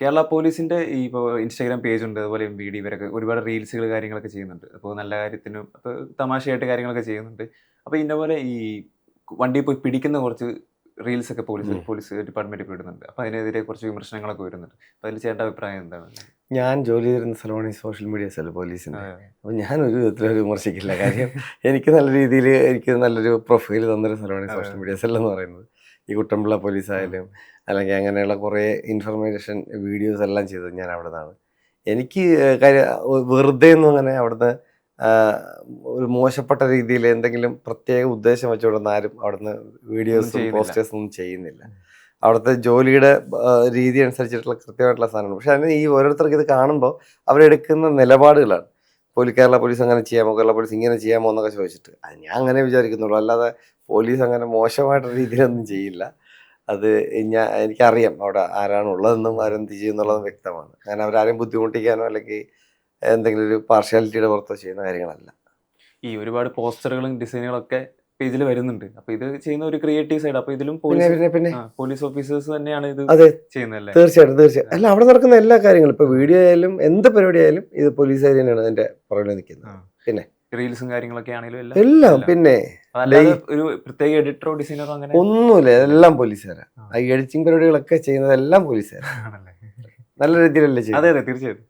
കേരള പോലീസിന്റെ ഈ ഇപ്പോൾ ഇൻസ്റ്റാഗ്രാം പേജ് ഉണ്ട് അതുപോലെ എം വി ഡി ഇവരൊക്കെ ഒരുപാട് റീൽസുകൾ കാര്യങ്ങളൊക്കെ ചെയ്യുന്നുണ്ട്. അപ്പോൾ നല്ല കാര്യത്തിനും അപ്പോൾ തമാശയായിട്ട് കാര്യങ്ങളൊക്കെ ചെയ്യുന്നുണ്ട്. അപ്പോൾ ഇന്ന പോലെ ഈ വണ്ടി പോയി പിടിക്കുന്ന കുറച്ച് റീൽസ് ഒക്കെ പോലീസ്. പോലീസ് ഡിപ്പാർട്ട്മെന്റ് ഇടുന്നുണ്ട് അപ്പോൾ അതിനെതിരെ കുറച്ച് വിമർശനങ്ങളൊക്കെ വരുന്നുണ്ട്. അപ്പോൾ അതിൽ ചേട്ടന്റെ അഭിപ്രായം എന്താണ്? ഞാൻ ജോലി ചെയ്തിരുന്ന സ്ഥലമാണ് ഈ സോഷ്യൽ മീഡിയ സ്ഥലം പോലീസിന്. അപ്പോൾ ഞാൻ ഒരു വിധത്തിലും വിമർശിക്കില്ല. കാര്യം എനിക്ക് നല്ല രീതിയിൽ എനിക്ക് നല്ലൊരു പ്രൊഫൈൽ തന്നൊരു സ്ഥലമാണ് ഈ സോഷ്യൽ മീഡിയ സെൽ എന്ന് പറയുന്നത്. ഈ കുട്ടമ്പിള്ള പോലീസ് ആയാലും അല്ലെങ്കിൽ അങ്ങനെയുള്ള കുറേ ഇൻഫർമേഷൻ വീഡിയോസ് എല്ലാം ചെയ്തത് ഞാൻ അവിടെ നിന്നാണ് എനിക്ക് കാര്യം വെറുതെ ഒന്നും അങ്ങനെ അവിടുന്ന് ഒരു മോശപ്പെട്ട രീതിയിൽ എന്തെങ്കിലും പ്രത്യേക ഉദ്ദേശം വെച്ചുകൊണ്ടൊന്നും ആരും അവിടുന്ന് വീഡിയോസും പോസ്റ്റേഴ്സ് പോസ്റ്റേഴ്സും ഒന്നും ചെയ്യുന്നില്ല. അവിടുത്തെ ജോലിയുടെ രീതി അനുസരിച്ചിട്ടുള്ള കൃത്യമായിട്ടുള്ള സാധനമാണ്. പക്ഷെ അതിന് ഈ ഓരോരുത്തർക്ക് ഇത് കാണുമ്പോൾ അവരെടുക്കുന്ന നിലപാടുകളാണ്. പോലീസ് കേരള പോലീസ് അങ്ങനെ ചെയ്യാമോ? കേരള പോലീസ് ഇങ്ങനെ ചെയ്യാമോ എന്നൊക്കെ ചോദിച്ചിട്ട്. അത് ഞാൻ അങ്ങനെ വിചാരിക്കുന്നുള്ളൂ. അല്ലാതെ പോലീസ് അങ്ങനെ മോശമായിട്ടുള്ള രീതിയിലൊന്നും ചെയ്യില്ല. അത് ഞാൻ എനിക്കറിയാം അവിടെ ആരാണ് ഉള്ളതെന്നും ആരെന്ത് ചെയ്യുന്നുള്ളതും വ്യക്തമാണ്. ഞാൻ അവരാരെയും ബുദ്ധിമുട്ടിക്കാനോ അല്ലെങ്കിൽ എന്തെങ്കിലും ഒരു പാർഷ്യാലിറ്റിയുടെ പുറത്തോ ചെയ്യുന്ന കാര്യങ്ങളല്ല. ഈ ഒരുപാട് പോസ്റ്ററുകളും ഡിസൈനുകളൊക്കെ പേജിൽ വരുന്നുണ്ട്. അപ്പൊ ഇത് ചെയ്യുന്ന ഒരു ക്രിയേറ്റീവ് സൈഡ് അപ്പൊ ഇതിലും പിന്നെ പോലീസ് പിന്നെ പോലീസ് ഓഫീസേഴ്സ് തന്നെയാണ് ഇത് അതെ. ചെയ്യുന്നതല്ലേ? തീർച്ചയായിട്ടും തീർച്ചയായും അല്ല അവിടെ നടക്കുന്ന എല്ലാ കാര്യങ്ങളും ഇപ്പൊ വീഡിയോ ആയാലും എന്ത് പരിപാടി ആയാലും ഇത് പോലീസുകാർ തന്നെയാണ് അതിന്റെ പുറകിൽ നിൽക്കുന്നത്. പിന്നെ. റീൽസും കാര്യങ്ങളൊക്കെ ആണെങ്കിലും എല്ലാം എല്ലാം എല്ലാം. പിന്നെ. അതല്ലാതെ ഒരു പ്രത്യേക എഡിറ്ററോ ഡിസൈനറോ അങ്ങനെ? ഒന്നുമില്ല എല്ലാം പോലീസുകാരാ ആ. എഡിറ്റിംഗ് പരിപാടികളൊക്കെ ചെയ്യുന്നത് എല്ലാം പോലീസുകാരാണ് ആണല്ലേ? നല്ല രീതിയിലല്ലേ അതെ ചെയ്യുന്നത് അതെ തീർച്ചയായിട്ടും.